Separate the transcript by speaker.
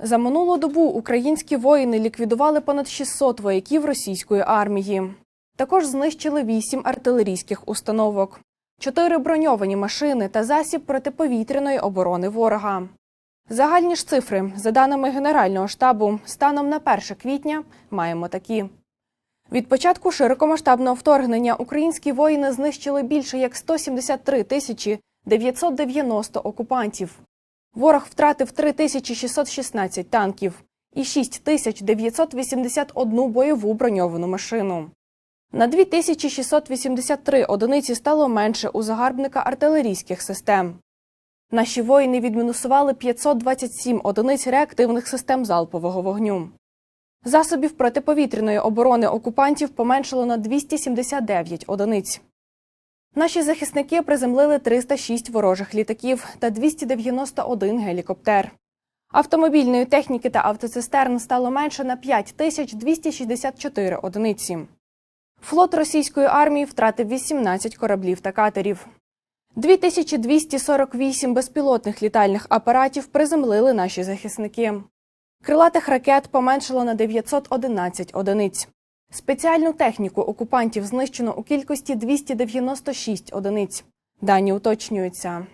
Speaker 1: За минулу добу українські воїни ліквідували понад 600 вояків російської армії. Також знищили 8 артилерійських установок, 4 броньовані машини та засіб протиповітряної оборони ворога. Загальні ж цифри, за даними Генерального штабу, станом на 1 квітня маємо такі. Від початку широкомасштабного вторгнення українські воїни знищили більше як 173 тисячі 990 окупантів. Ворог втратив 3616 танків і 6981 бойову броньовану машину. На 2683 одиниці стало менше у загарбника артилерійських систем. Наші воїни відмінусували 527 одиниць реактивних систем залпового вогню. Засобів протиповітряної оборони окупантів поменшало на 279 одиниць. Наші захисники приземлили 306 ворожих літаків та 291 гелікоптер. Автомобільної техніки та автоцистерн стало менше на 5264 одиниці. Флот російської армії втратив 18 кораблів та катерів. 2248 безпілотних літальних апаратів приземлили наші захисники. Крилатих ракет поменшало на 911 одиниць. Спеціальну техніку окупантів знищено у кількості 296 одиниць. Дані уточнюються.